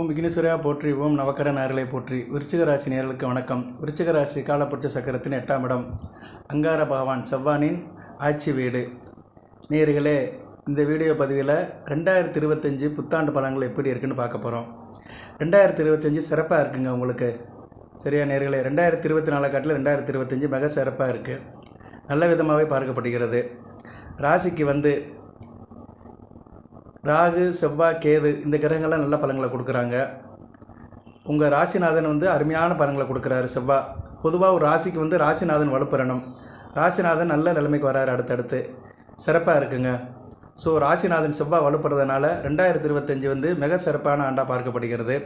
ஓம் விக்னேஸ்வரையா போற்றி ஓம் நவக்கர நேரலை போற்றி. விருச்சிக ராசி நேர்களுக்கு வணக்கம். விருச்சிக ராசி காலப்புரட்ச சக்கரத்தின் எட்டாம் இடம். அங்கார பகவான் செவ்வானின் ஆட்சி வீடு. நேர்களே இந்த வீடியோ பதிவில் ரெண்டாயிரத்தி இருபத்தஞ்சி புத்தாண்டு பலன்கள் எப்படி இருக்குன்னு பார்க்க போகிறோம் ரெண்டாயிரத்தி இருபத்தஞ்சி சிறப்பாக இருக்குங்க உங்களுக்கு. சரியா நேர்களே ரெண்டாயிரத்தி இருபத்தி நாலு காட்டில் ரெண்டாயிரத்தி இருபத்தஞ்சி மிக சிறப்பாக இருக்குது நல்ல விதமாகவே பார்க்கப்படுகிறது. ராசிக்கு வந்து ராகு செவ்வாய் கேது இந்த கிரகங்கள்லாம் நல்ல பலன்களை கொடுக்குறாங்க. உங்கள் ராசிநாதன் வந்து அருமையான பலன்களை கொடுக்குறாரு செவ்வாய் பொதுவாக ஒரு ராசிக்கு வந்து ராசிநாதன் வலுப்பெறணும். ராசிநாதன் நல்ல நிலைமைக்கு வராரு அடுத்தடுத்து. சிறப்பாக இருக்குங்க. ஸோ ராசிநாதன் செவ்வாய் வலுப்படுறதுனால ரெண்டாயிரத்தி இருபத்தஞ்சி வந்து மிக சிறப்பான ஆண்டாக பார்க்கப்படுகிறது.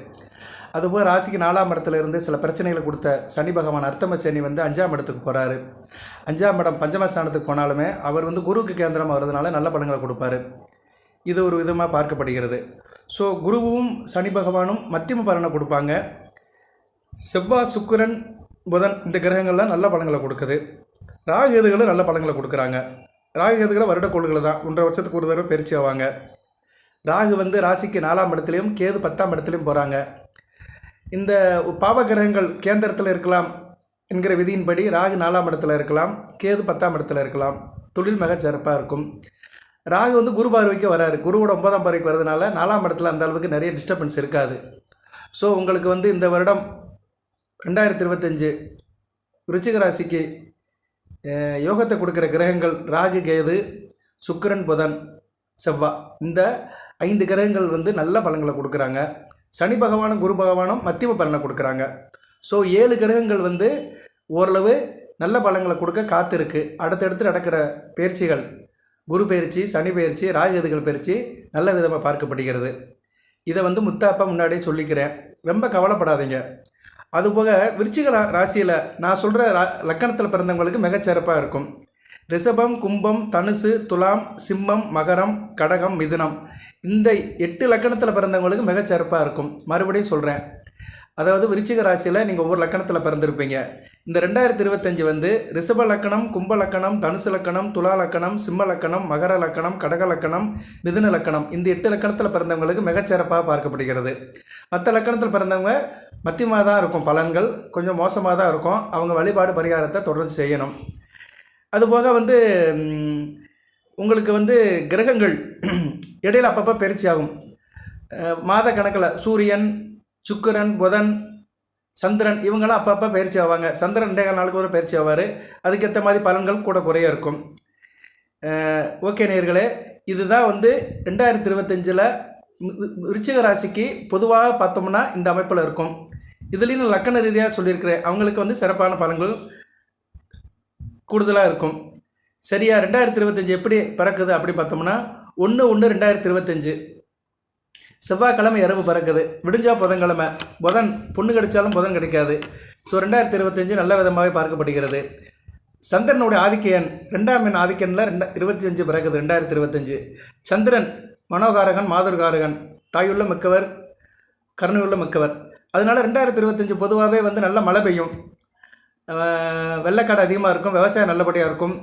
அதுபோல் ராசிக்கு நாலாம் இடத்துல இருந்து சில பிரச்சனைகளை கொடுத்த சனி பகவான் அர்த்தம சனி வந்து அஞ்சாம் இடத்துக்கு போகிறாரு அஞ்சாம் இடம் பஞ்சமஸ்தானத்துக்கு போனாலுமே அவர் வந்து குருவுக்கு கேந்திரமாக வர்றதுனால நல்ல பலன்களை கொடுப்பாரு. இது ஒரு விதமாக பார்க்கப்படுகிறது. ஸோ குருவும் சனி பகவானும் மத்தியம பலனை கொடுப்பாங்க. செவ்வாய் சுக்கிரன் புதன் இந்த கிரகங்கள்லாம் நல்ல பலன்களை கொடுக்குது. ராகுகேதுகளும் நல்ல பலன்களை கொடுக்குறாங்க. ராகுகேதுகளை வருடக்கோள்களை தான். ஒன்றரை வருஷத்துக்கு ஒரு தடவை பயிற்சி ஆவாங்க. ராகு வந்து ராசிக்கு நாலாம் இடத்துலையும் கேது பத்தாம் இடத்துலையும் போகிறாங்க இந்த பாவ கிரகங்கள் கேந்திரத்தில் இருக்கலாம் என்கிற விதியின்படி ராகு நாலாம் இடத்துல இருக்கலாம் கேது பத்தாம் இடத்துல இருக்கலாம். தொழில் மிக சிறப்பாக இருக்கும். ராகு வந்து குரு பார்வைக்கு வராரு. குருவோட ஒன்பதாம் பார்வைக்கு வரதுனால நாலாம் இடத்துல அந்த அளவுக்கு நிறைய டிஸ்டர்பன்ஸ் இருக்காது. ஸோ உங்களுக்கு வந்து இந்த வருடம் ரெண்டாயிரத்தி இருபத்தஞ்சு விருச்சிக ராசிக்கு யோகத்தை கொடுக்குற கிரகங்கள் ராகு கேது சுக்கிரன் புதன் செவ்வா. இந்த ஐந்து கிரகங்கள் வந்து நல்ல பலன்களை கொடுக்குறாங்க. சனி பகவானும் குரு பகவானும் மத்தியம பலனை கொடுக்குறாங்க. ஸோ ஏழு கிரகங்கள் வந்து ஓரளவு நல்ல பலங்களை கொடுக்க காத்திருக்கு. அடுத்தடுத்து நடக்கிற பயிற்சிகள் குரு பயிற்சி சனி பயிற்சி ராகுகதிகள் பயிற்சி நல்ல விதமாக பார்க்கப்படுகிறது. இதை வந்து முத்தாப்பா முன்னாடியே சொல்லிக்கிறேன். ரொம்ப கவலைப்படாதீங்க. அதுபோக விருச்சிக ரா ராசியில் நான் சொல்கிற ரா லக்கணத்தில் பிறந்தவங்களுக்கு மிகச்சிறப்பாக இருக்கும். ரிஷபம் கும்பம் தனுசு துலாம் சிம்மம் மகரம் கடகம் மிதுனம். இந்த எட்டு லக்கணத்தில் பிறந்தவங்களுக்கு மிகச்சிறப்பாக இருக்கும். மறுபடியும் சொல்கிறேன் அதாவது விருச்சிக ராசியில் நீங்கள் ஒவ்வொரு லக்கணத்தில் பிறந்திருப்பீங்க. இந்த ரெண்டாயிரத்தி இருபத்தஞ்சு வந்து ரிஷப லக்கணம் கும்ப லக்கணம் தனுசு லக்கணம் துலா லக்கணம் சிம்ம லக்கணம் மகர லக்கணம் கடக லக்கணம் மிதுன லக்கணம். இந்த எட்டு லக்கணத்தில் பிறந்தவங்களுக்கு மிகச்சிறப்பாக பார்க்கப்படுகிறது. மற்ற லக்கணத்தில் பிறந்தவங்க மத்தியமாக தான் இருக்கும் பலன்கள் கொஞ்சம் மோசமாக தான் இருக்கும். அவங்க வழிபாடு பரிகாரத்தை தொடர்ந்து செய்யணும். அதுபோக வந்து உங்களுக்கு வந்து கிரகங்கள் இடையில அப்பப்போ பயிற்சி ஆகும். மாத கணக்கில் சூரியன் சுக்கரன் புதன் சந்திரன் இவங்கெல்லாம் அப்பப்போ பயிற்சி ஆவாங்க. சந்திரன் ரெண்டே கால் நாளுக்கு ஒரு பயிற்சி ஆவார். அதுக்கேற்ற மாதிரி பலன்கள் கூட குறைய இருக்கும். ஓகே நேர்களே இதுதான் வந்து ரெண்டாயிரத்தி இருபத்தஞ்சில் விருச்சிக ராசிக்கு பொதுவாக பார்த்தோம்னா இந்த அமைப்பில் இருக்கும். இதுலேயும் லக்கண ரீதியாக சொல்லியிருக்கிறேன். அவங்களுக்கு வந்து சிறப்பான பலன்கள் கூடுதலாக இருக்கும். சரியா ரெண்டாயிரத்தி இருபத்தஞ்சி எப்படி பிறக்குது அப்படி பார்த்தோம்னா ஒன்று ஒன்று ரெண்டாயிரத்தி இருபத்தஞ்சு. செவ்வாய்க்கிழமை இரவு பிறக்குது. விடிஞ்சா புதன்கிழமை. புதன் பொண்ணு கிடைச்சாலும் புதன் கிடைக்காது. ஸோ ரெண்டாயிரத்தி இருபத்தஞ்சு நல்ல விதமாகவே பார்க்கப்படுகிறது. சந்திரனுடைய ஆதிக்க ரெண்டாம் எண் ஆதிக்கனில் ரெண்டா இருபத்தி அஞ்சு பிறகுது ரெண்டாயிரத்தி இருபத்தஞ்சு சந்திரன் மனோகாரகன் மாதுர்காரகன் தாயுள்ள மிக்கவர் கருணையுள்ள மிக்கவர். அதனால் ரெண்டாயிரத்தி இருபத்தஞ்சு பொதுவாகவே வந்து நல்ல மழை பெய்யும். வெள்ளைக்காடு அதிகமாக இருக்கும் விவசாயம் நல்லபடியாக இருக்கும்.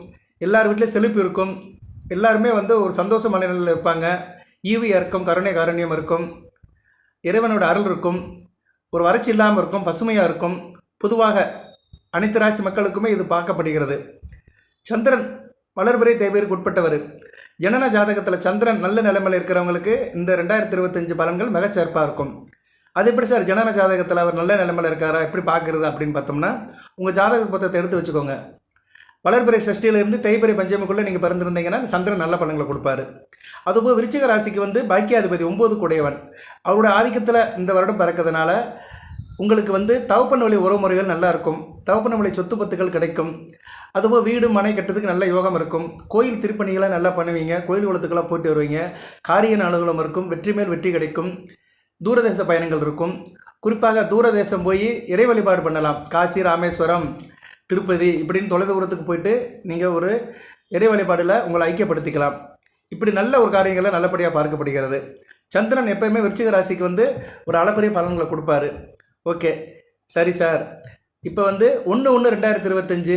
எல்லார் வீட்லேயும் செழிப்பு இருக்கும். எல்லாருமே வந்து ஒரு சந்தோஷ மனநிலையில் இருப்பாங்க. ஈவியாக இருக்கும் கருணை காரண்யம் இருக்கும். இறைவனோட அருள் இருக்கும். ஒரு வறட்சி இல்லாமல் இருக்கும் பசுமையாக இருக்கும். பொதுவாக அனைத்து ராசி மக்களுக்குமே இது பார்க்கப்படுகிறது. சந்திரன் வளர்பிறை தேவையிற்கு உட்பட்டவர். ஜனன ஜாதகத்தில் சந்திரன் நல்ல நிலைமையில் இருக்கிறவங்களுக்கு இந்த ரெண்டாயிரத்தி இருபத்தஞ்சு பலன்கள் மிகச்சிறப்பாக இருக்கும். அது எப்படி சார்? ஜனன ஜாதகத்தில் அவர் நல்ல நிலைமையில் இருக்காரா? எப்படி பார்க்குறது அப்படின்னு பார்த்தோம்னா உங்கள் ஜாதக புத்தகத்தை எடுத்து வச்சுக்கோங்க. வளர்பிறை சஷ்டியிலிருந்து தைப்பறை பஞ்சமிக்குள்ளே நீங்கள் பிறந்திருந்தீங்கன்னா சந்திரன் நல்ல பலன்களை கொடுப்பாரு. அதுபோல் விருச்சிக ராசிக்கு வந்து பாக்கியாதிபதி ஒம்பது குடையவன். அவரோட ஆதிக்கத்தில் இந்த வருடம் பிறக்கிறதுனால உங்களுக்கு வந்து தவப்பன் வழி உறவுமுறைகள் நல்லா இருக்கும். தவப்பன் வழி சொத்து பத்துகள் கிடைக்கும். அதுபோல் வீடு மனை கட்டுறதுக்கு நல்ல யோகம் இருக்கும். கோயில் திருப்பணிகளாக நல்லா பண்ணுவீங்க. கோயில் குளத்துக்கெல்லாம் போயிட்டு வருவீங்க. காரிய அனுகூலம் இருக்கும். வெற்றி மேல் வெற்றி கிடைக்கும். தூரதேச பயணங்கள் இருக்கும். குறிப்பாக தூரதேசம் போய் இறை வழிபாடு பண்ணலாம். காசி ராமேஸ்வரம் திருப்பதி இப்படின்னு தொலை தூரத்துக்கு போயிட்டு நீங்கள் ஒரு இறை வழிபாடில் உங்களை ஐக்கியப்படுத்திக்கலாம். இப்படி நல்ல ஒரு காரியங்களை நல்லபடியாக பார்க்கப்படுகிறது. சந்திரன் எப்பயுமே விருச்சிக ராசிக்கு வந்து ஒரு அளப்பரிய பலன்களை கொடுப்பாரு. ஓகே சரி சார் இப்போ வந்து ஒன்று ஒன்று ரெண்டாயிரத்தி இருபத்தஞ்சு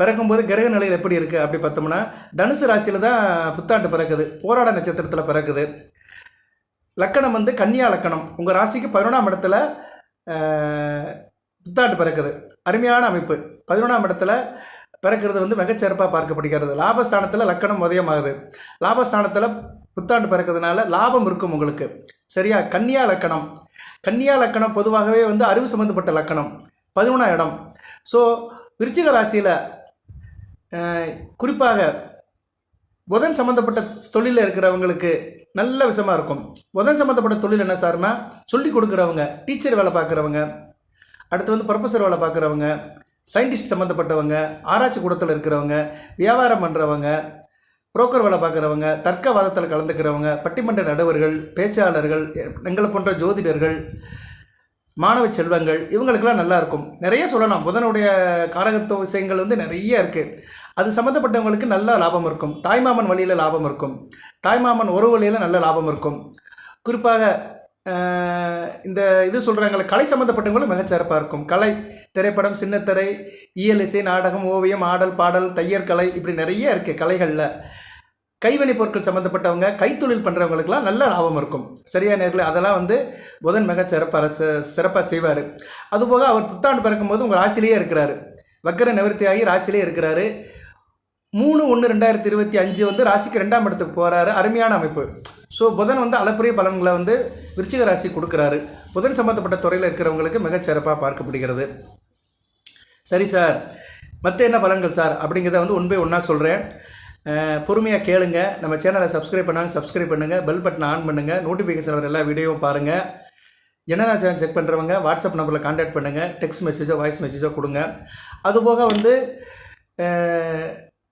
பிறக்கும்போது கிரக நிலையில் எப்படி இருக்குது அப்படி பார்த்தோம்னா தனுசு ராசியில் தான் புத்தாண்டு பிறக்குது போராட நட்சத்திரத்தில் பிறக்குது. லக்கணம் வந்து கன்னியா லக்கணம். உங்கள் ராசிக்கு பதினொன்றாம் இடத்துல புத்தாண்டு பிறக்குது. அருமையான அமைப்பு. பதினொன்றாம் இடத்துல பிறக்கிறது வந்து மிகச்சிறப்பாக பார்க்கப்படுகிறது. லாபஸ்தானத்தில் லக்கணம் உதயமாகுது. லாபஸ்தானத்தில் புத்தாண்டு பிறக்கிறதுனால லாபம் இருக்கும் உங்களுக்கு. சரியா? கன்னியா லக்கணம். கன்னியா லக்கணம் பொதுவாகவே வந்து அறிவு சம்மந்தப்பட்ட லக்கணம். பதினொன்றாம் இடம். ஸோ விருச்சிக ராசியில் குறிப்பாக புதன் சம்மந்தப்பட்ட தொழிலில் இருக்கிறவங்களுக்கு நல்ல விஷமாக இருக்கும். புதன் சம்மந்தப்பட்ட தொழில் என்ன சார்னா சொல்லி கொடுக்குறவங்க டீச்சர் வேலை பார்க்குறவங்க அடுத்து வந்து ப்ரொஃபஸர் வேலை பார்க்குறவங்க சயின்டிஸ்ட் சம்மந்தப்பட்டவங்க ஆராய்ச்சி கூடத்தில் இருக்கிறவங்க வியாபாரம் பண்ணுறவங்க புரோக்கர் வேலை பார்க்குறவங்க தர்க்கவாதத்தில் கலந்துக்கிறவங்க பட்டிமன்ற நடுவர்கள் பேச்சாளர்கள் எங்களை போன்ற ஜோதிடர்கள் மாணவ செல்வங்கள் இவங்களுக்கெல்லாம் நல்லாயிருக்கும் நிறைய சொல்லலாம். புதனுடைய காரகத்துவ விஷயங்கள் வந்து நிறைய இருக்குது அது சம்மந்தப்பட்டவங்களுக்கு நல்ல லாபம் இருக்கும். தாய்மாமன் வழியில் லாபம் இருக்கும். தாய்மாமன் உறவு வழியில் நல்ல லாபம் இருக்கும். குறிப்பாக இந்த இது சொல்கிறாங்களே கலை சம்மந்தப்பட்டவங்களும் மிகச்சிறப்பாக இருக்கும். கலை திரைப்படம் சின்னத்திரை இயல் இசை நாடகம் ஓவியம் ஆடல் பாடல் தையற்கலை இப்படி நிறைய இருக்குது கலைகளில். கைவினை பொருட்கள் சம்மந்தப்பட்டவங்க கைத்தொழில் பண்ணுறவங்களுக்குலாம் நல்ல லாபம் இருக்கும். சரியா நேர்களை? அதெல்லாம் வந்து புதன் மிக சிறப்பாக சிறப்பாக செய்வார். அதுபோக அவர் புத்தாண்டு பிறக்கும்போது உங்கள் ராசிலேயே இருக்கிறாரு. வக்கர நிவர்த்தியாகி ராசிலேயே இருக்கிறாரு. மூணு ஒன்று ரெண்டாயிரத்தி இருபத்தி அஞ்சு வந்து ராசிக்கு ரெண்டாம் இடத்துக்கு போகிறாரு அருமையான அமைப்பு. ஸோ புதன் வந்து அளப்பரிய பலன்களை வந்து விருச்சிக ராசி கொடுக்குறாரு. புதன் சம்மந்தப்பட்ட துறையில் இருக்கிறவங்களுக்கு மிகச்சிறப்பாக பார்க்கப்படுகிறது. சரி சார். மற்ற என்ன பலன்கள் சார்? அப்படிங்கிறத வந்து ஒன் பை ஒன்றா சொல்கிறேன் பொறுமையாக கேளுங்க. நம்ம சேனலை சப்ஸ்கிரைப் பண்ணாங்க சப்ஸ்கிரைப் பண்ணுங்கள் பெல் பட்டனை ஆன் பண்ணுங்கள் நோட்டிஃபிகேஷன் வர எல்லா வீடியோவும் பாருங்கள் என்னென்ன சேனல் செக் பண்ணுறவங்க வாட்ஸ்அப் நம்பரில் காண்டாக்ட் பண்ணுங்கள் டெக்ஸ்ட் மெசேஜோ வாய்ஸ் மெசேஜோ கொடுங்க. அதுபோக வந்து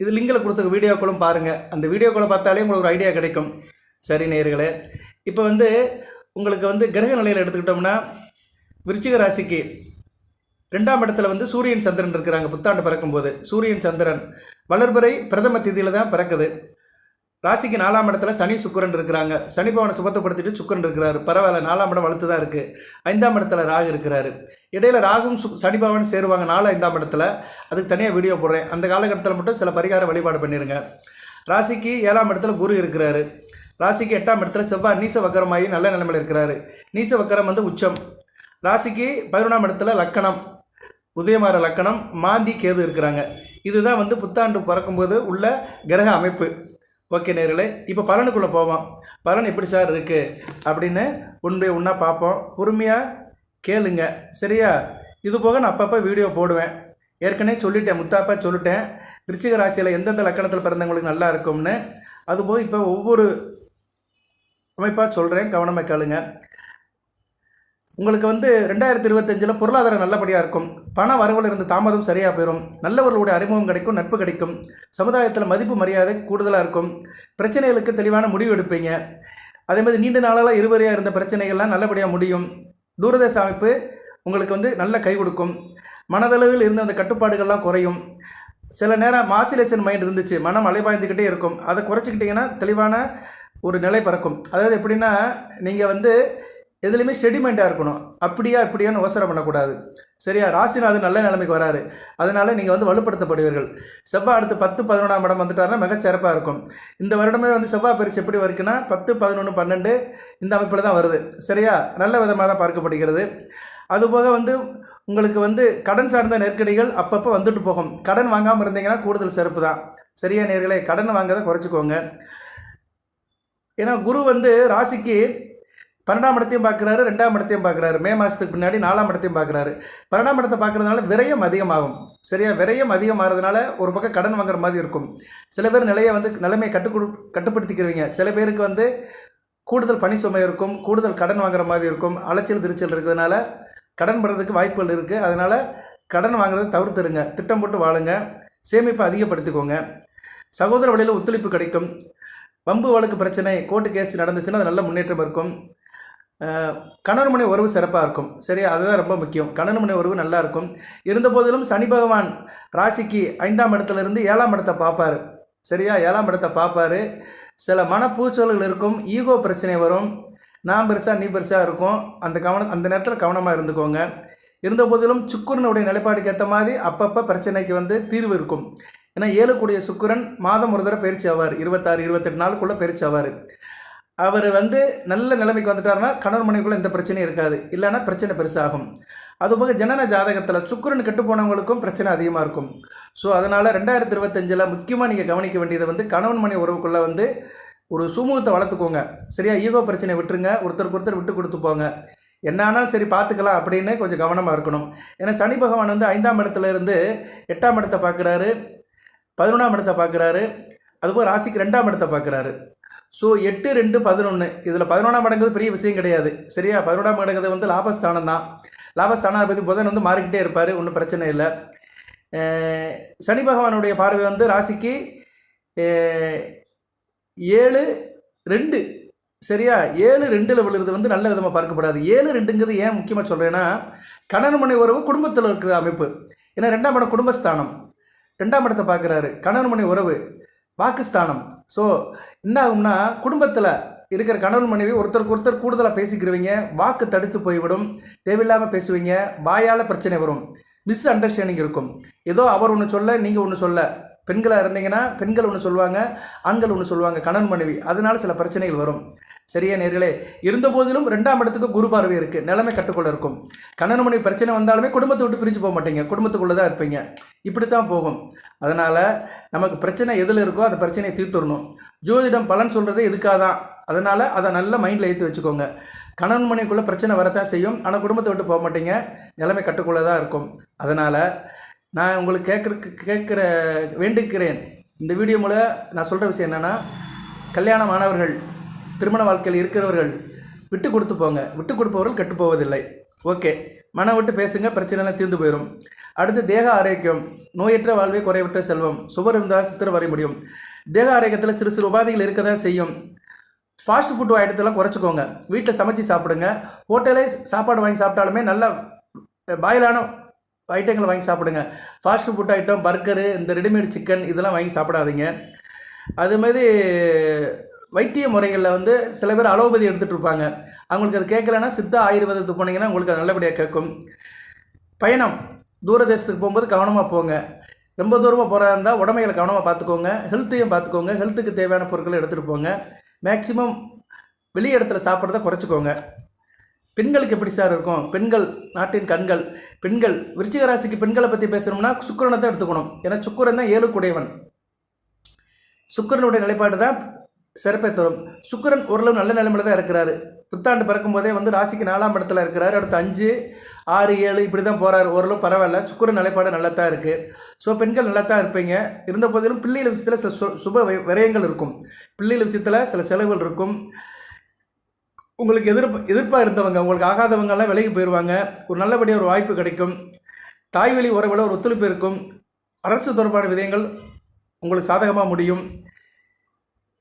இது லிங்கில் கொடுத்த வீடியோக்களும் பாருங்கள் அந்த வீடியோக்களை பார்த்தாலே உங்களுக்கு ஒரு ஐடியா கிடைக்கும். சரி நேயர்களே இப்போ வந்து உங்களுக்கு வந்து கிரக நிலையில் எடுத்துக்கிட்டோம்னா விருச்சிக ராசிக்கு ரெண்டாம் இடத்துல வந்து சூரியன் சந்திரன் இருக்கிறாங்க புத்தாண்டு பிறக்கும்போது. சூரியன் சந்திரன் வளர்பறை பிரதம திதியில் தான் பிறக்குது. ராசிக்கு நாலாம் இடத்துல சனி சுக்கிரன் இருக்கிறாங்க. சனி பவனை சுபத்தப்படுத்திட்டு சுக்கிரன் இருக்கிறாரு. பரவாயில்ல நாலாம் இடம் வளர்த்து தான் இருக்குது ஐந்தாம் இடத்துல ராகு இருக்கிறாரு. இடையில ராகும் சு சனி பவன் சேருவாங்க நாலு ஐந்தாம் இடத்துல. அதுக்கு தனியாக வீடியோ போடுறேன். அந்த காலகட்டத்தில் மட்டும் சில பரிகார வழிபாடு பண்ணிடுங்க ராசிக்கு ஏழாம் இடத்துல குரு இருக்கிறாரு. ராசிக்கு எட்டாம் இடத்துல செவ்வாய் நீச வக்கரமாகி நல்ல நிலைமையில் இருக்கிறாரு. நீச வக்கரம் வந்து உச்சம். ராசிக்கு பதினொன்றாம் இடத்துல லக்கணம். உதயமார லக்கணம் மாந்தி கேது இருக்கிறாங்க. இதுதான் வந்து புத்தாண்டு பிறக்கும்போது உள்ள கிரக அமைப்பு. ஓகே நேர்களே இப்போ பலனுக்குள்ளே போவோம். பலன் எப்படி சார் இருக்குது அப்படின்னு உண்மை ஒன்றா பார்ப்போம். பொறுமையாக கேளுங்க. சரியா? இது போக நான் அப்பப்போ வீடியோ போடுவேன். ஏற்கனவே சொல்லிட்டேன் முத்தாப்பா சொல்லிட்டேன். விருச்சிக ராசியில் எந்தெந்த லக்கணத்தில் பிறந்தவங்களுக்கு நல்லா இருக்கும்னு. அதுபோக இப்போ ஒவ்வொரு அமைப்பாக சொல்கிறேன் கவனமாக கேளுங்க. உங்களுக்கு வந்து ரெண்டாயிரத்தி இருபத்தஞ்சில் பொருளாதாரம் நல்லபடியாக இருக்கும். பண வரவில் இருந்து தாமதம் சரியாக போயிடும் நல்லவர்களுடைய அறிமுகம் கிடைக்கும் நட்பு கிடைக்கும். சமுதாயத்தில் மதிப்பு மரியாதை கூடுதலாக இருக்கும். பிரச்சனைகளுக்கு தெளிவான முடிவு எடுப்பீங்க. அதே மாதிரி நீண்ட நாளாக இருவரையாக இருந்த பிரச்சனைகள்லாம் நல்லபடியாக முடியும். தூரதேச அமைப்பு உங்களுக்கு வந்து நல்ல கை கொடுக்கும். மனதளவில் இருந்த அந்த கட்டுப்பாடுகள்லாம் குறையும். சில நேரம் மாசிலேஷன் மைண்ட் இருந்துச்சு மனம் அலைபாய்ந்துக்கிட்டே இருக்கும். அதை குறைச்சிக்கிட்டிங்கன்னா தெளிவான ஒரு நிலை பிறக்கும். அதாவது எப்படின்னா நீங்கள் வந்து எதுலேயுமே செடிமெண்ட்டாக இருக்கணும். அப்படியா இப்படியான்னு அவசரம் பண்ணக்கூடாது. சரியா? ராசிநாதன் நல்ல நிலைமைக்கு வராரு. அதனால் நீங்கள் வந்து வலுப்படுத்தப்படுவீர்கள். செவ்வாய் அடுத்து பத்து பதினொன்றாம் இடம் வந்துட்டாருன்னா மிகச்சிறப்பாக இருக்கும். இந்த வருடமே வந்து செவ்வாய் பரிசு எப்படி வருக்குன்னா பத்து பதினொன்று பன்னெண்டு இந்த அமைப்பில் தான் வருது. சரியா? நல்ல விதமாக தான் பார்க்கப்படுகிறது. அதுபோக வந்து உங்களுக்கு வந்து கடன் சார்ந்த நெருக்கடிகள் அப்பப்போ வந்துட்டு போகும். கடன் வாங்காமல் இருந்தீங்கன்னா கூடுதல் சிறப்பு தான். சரியா நேர்களை? கடன் வாங்காத குறைச்சிக்கோங்க. ஏன்னா குரு வந்து ராசிக்கு பன்னெண்டாம் இடத்தையும் பார்க்குறாரு ரெண்டாம் இடத்தையும் பார்க்குறாரு. மே மாதத்துக்கு பின்னாடி நாலாம் இடத்தையும் பார்க்குறாரு. பன்னெண்டாம் இடத்தை பார்க்குறதுனால விரயம் அதிகமாகும். சரியா? விரயம் அதிகமாகிறதுனால ஒரு பக்கம் கடன் வாங்குற மாதிரி இருக்கும். சில பேர் நிலையை வந்து நிலைமையை கட்டுக்கு கட்டுப்படுத்திக்கிறவங்க. சில பேருக்கு வந்து கூடுதல் பணி சுமை இருக்கும் கூடுதல் கடன் வாங்குற மாதிரி இருக்கும். அலைச்சல் திருச்சல் இருக்கிறதுனால கடன் படுறதுக்கு வாய்ப்புகள் இருக்குது அதனால் கடன் வாங்குறதை தவிர்த்துருங்க திட்டம் போட்டு வாழுங்க. சேமிப்பை அதிகப்படுத்திக்கோங்க. சகோதர வழியில் ஒத்துழைப்பு கிடைக்கும். வம்பு வழக்கு பிரச்சனை கோர்ட்டு கேஸ் நடந்துச்சுன்னா அது நல்ல முன்னேற்றம் இருக்கும். அஹ், கணவன் மனை உறவு சிறப்பாக இருக்கும். சரி அதுதான் ரொம்ப முக்கியம். கணவன் மனை உறவு நல்லா இருக்கும். இருந்த போதிலும் சனி பகவான் ராசிக்கு ஐந்தாம் இடத்துல இருந்து ஏழாம் இடத்தை பார்ப்பாரு. சரியா? ஏழாம் இடத்தை பார்ப்பாரு. சில மனப்பூச்சல்கள் இருக்கும். ஈகோ பிரச்சனை வரும். நான் பெருசாக நீ பெருசாக இருக்கும். அந்த கவனம் அந்த நேரத்தில் கவனமாக இருந்துக்கோங்க. இருந்த போதிலும் சுக்குரனுடைய நிலைப்பாடுக்கு ஏற்ற மாதிரி அப்பப்போ பிரச்சனைக்கு வந்து தீர்வு இருக்கும். ஏன்னா ஏழு கூடிய மாதம் ஒரு தடவை பயிற்சி ஆவார். இருபத்தாறு இருபத்தெட்டு நாளுக்குள்ளே பயிற்சி ஆவார். அவர் வந்து நல்ல நிலைமைக்கு வந்துட்டாருன்னா கணவன் மனைவிக்குள்ளே எந்த பிரச்சனையும் இருக்காது. இல்லைன்னா பிரச்சனை பெருசாகும். அதுபோக ஜனன ஜாதகத்தில் சுக்கிரன் கெட்டு போனவங்களுக்கும் பிரச்சனை அதிகமாக இருக்கும். ஸோ அதனால் ரெண்டாயிரத்தி இருபத்தஞ்சில் முக்கியமாக நீங்கள் கவனிக்க வேண்டியது வந்து கணவன் மனை உறவுக்குள்ளே வந்து ஒரு சுமூகத்தை வளர்த்துக்கோங்க. சரியா? ஈகோ பிரச்சனை விட்டுருங்க. ஒருத்தருக்கு ஒருத்தர் விட்டு கொடுத்து போங்க. என்ன ஆனாலும் சரி பார்த்துக்கலாம் அப்படின்னு கொஞ்சம் கவனமாக இருக்கணும். ஏன்னா சனி பகவான் வந்து ஐந்தாம் இடத்துல இருந்து எட்டாம் இடத்தை பார்க்குறாரு. பதினொன்றாம் இடத்தை பார்க்குறாரு. அதுபோல் ராசிக்கு ரெண்டாம் இடத்தை பார்க்குறாரு. ஸோ எட்டு ரெண்டு பதினொன்று இதில் பதினொன்றாம் இடங்கிறது பெரிய விஷயம் கிடையாது. சரியா? பதினொன்றாம் இடங்கிறது வந்து லாபஸ்தானம் தான். லாபஸ்தானாதிபதி புதன் வந்து மாறிக்கிட்டே இருப்பார். ஒன்றும் பிரச்சனை இல்லை. சனி பகவானுடைய பார்வை வந்து ராசிக்கு ஏழு ரெண்டு. சரியா? ஏழு ரெண்டில் விழுறது வந்து நல்ல விதமாக பார்க்கப்படாது. ஏழு ரெண்டுங்கிறது ஏன் முக்கியமாக சொல்கிறேன்னா கணவன் மனை உறவு குடும்பத்தில் இருக்கிற அமைப்பு. ஏன்னா ரெண்டாம் இடம் குடும்பஸ்தானம். ரெண்டாம் இடத்தை பார்க்குறாரு. கணவன் மனைவி உறவு வாக்குஸ்தானம். ஸோ என்ன ஆகும்னா குடும்பத்தில் இருக்கிற கணவன் மனைவி ஒருத்தருக்கு ஒருத்தர் கூடுதலாக பேசிக்கிறவங்க வாக்கு தடுத்து போய்விடும் தேவையில்லாமல் பேசுவீங்க வாயால் பிரச்சனை வரும். மிஸ் அண்டர்ஸ்டாண்டிங் இருக்கும். ஏதோ அவர் ஒன்று சொல்ல நீங்கள் ஒன்று சொல்ல. பெண்களாக இருந்தீங்கன்னா பெண்கள் ஒன்று சொல்லுவாங்க ஆண்கள் ஒன்று சொல்லுவாங்க கணவன் மனைவி. அதனால சில பிரச்சனைகள் வரும். சரியா நேர்களே? இருந்த போதிலும் ரெண்டாம் இடத்துக்கு குரு பார்வை இருக்குது நிலைமை கட்டுக்குள்ள இருக்கும். கணவன் மனைவி பிரச்சனை வந்தாலுமே குடும்பத்தை விட்டு பிரிஞ்சு போக மாட்டீங்க. குடும்பத்துக்குள்ளே தான் இருப்பீங்க. இப்படி தான் போகும். அதனால் நமக்கு பிரச்சனை எதில் இருக்கோ அந்த பிரச்சனையை தீர்த்துடணும். ஜோதிடம் பலன் சொல்கிறது எதுக்காக தான் அதனால் அதை நல்ல மைண்டில் ஏற்றி வச்சுக்கோங்க. கணவன் மனைவிக்குள்ளே பிரச்சனை வரத்தான் செய்யும். ஆனால் குடும்பத்தை விட்டு போக மாட்டீங்க. நிலைமை கட்டுக்குள்ளே தான் இருக்கும். அதனால் நான் உங்களுக்கு கேட்குறக்கு கேட்குற வேண்டுகிறேன். இந்த வீடியோ மூலம் நான் சொல்கிற விஷயம் என்னென்னா கல்யாணமானவர்கள் திருமண வாழ்க்கையில் இருக்கிறவர்கள் விட்டு கொடுத்து போங்க. விட்டு கொடுப்பவர்கள் கெட்டு போவதில்லை. ஓகே மனம் விட்டு பேசுங்க பிரச்சனைலாம் தீர்ந்து போயிடும் அடுத்து தேக ஆரோக்கியம். நோயற்ற வாழ்வே குறைவற்ற செல்வம். சுவர் இருந்தால் சித்திரம் வரைய முடியும். தேக ஆரோக்கியத்தில் சிறு சிறு உபாதைகள் இருக்க தான் செய்யும். ஃபாஸ்ட் ஃபுட் ஐட்டத்தெல்லாம் குறைச்சிக்கோங்க. வீட்டில் சமைச்சு சாப்பிடுங்க. ஹோட்டலே சாப்பாடு வாங்கி சாப்பிட்டாலுமே நல்ல பாயிலான ஐட்டங்களை வாங்கி சாப்பிடுங்க. ஃபாஸ்ட் ஃபுட் ஐட்டம் பர்கரு இந்த ரெடிமேட் சிக்கன் இதெல்லாம் வாங்கி சாப்பிடாதீங்க. அதுமாதிரி வைத்திய முறைகளில் வந்து சில பேர் அலோபதி எடுத்துகிட்டு இருப்பாங்க. அவங்களுக்கு அது கேட்கலன்னா சித்தா ஆயுர்வேதத்துக்கு போனீங்கன்னா உங்களுக்கு அது நல்லபடியாக கேட்கும். பயணம். தூரதேசத்துக்கு போகும்போது கவனமாக போங்க. ரொம்ப தூரமாக போகிறதா இருந்தால் உடமைகளை கவனமாக பார்த்துக்கோங்க. ஹெல்த்தையும் பார்த்துக்கோங்க. ஹெல்த்துக்கு தேவையான பொருட்களை எடுத்துகிட்டு போங்க. மேக்ஸிமம் வெளி இடத்துல சாப்பிட்றத குறைச்சிக்கோங்க. பெண்களுக்கு எப்படி சார் இருக்கும்? பெண்கள் நாட்டின் கண்கள் பெண்கள் விருச்சிக ராசிக்கு பெண்களை பற்றி பேசணும்னா சுக்கரனை தான் எடுத்துக்கணும். ஏன்னா சுக்கரன் தான் ஏழுக்குடையவன் சுக்கிரனுடைய நிலைப்பாடு தான் சிறப்பை தரும். சுக்கிரன் ஓரளவு நல்ல நிலைமையில தான் இருக்கிறாரு. புத்தாண்டு பிறக்கும் போதே வந்து ராசிக்கு நாலாம் இடத்துல இருக்கிறாரு. அடுத்து அஞ்சு ஆறு ஏழு இப்படி தான் போகிறாரு ஓரளவு பரவாயில்ல. சுக்கிரன் நிலைப்பாடு நல்லா தான் இருக்குது ஸோ பெண்கள் நல்லா தான் இருப்பீங்க. இருந்த போதிலும் பிள்ளைகள் விஷயத்தில் சில சு- சுப விரயங்கள் இருக்கும். பிள்ளைகள் விஷயத்தில் சில செலவுகள் இருக்கும். உங்களுக்கு எதிர்ப்பு எதிர்ப்பாக இருந்தவங்க உங்களுக்கு ஆகாதவங்கெல்லாம் விலகி போயிடுவாங்க ஒரு நல்லபடியாக ஒரு வாய்ப்பு கிடைக்கும். தாய்வழி உறவில் ஒரு ஒத்துழைப்பு இருக்கும். அரசு தொடர்பான விதயங்கள் உங்களுக்கு சாதகமாக முடியும்.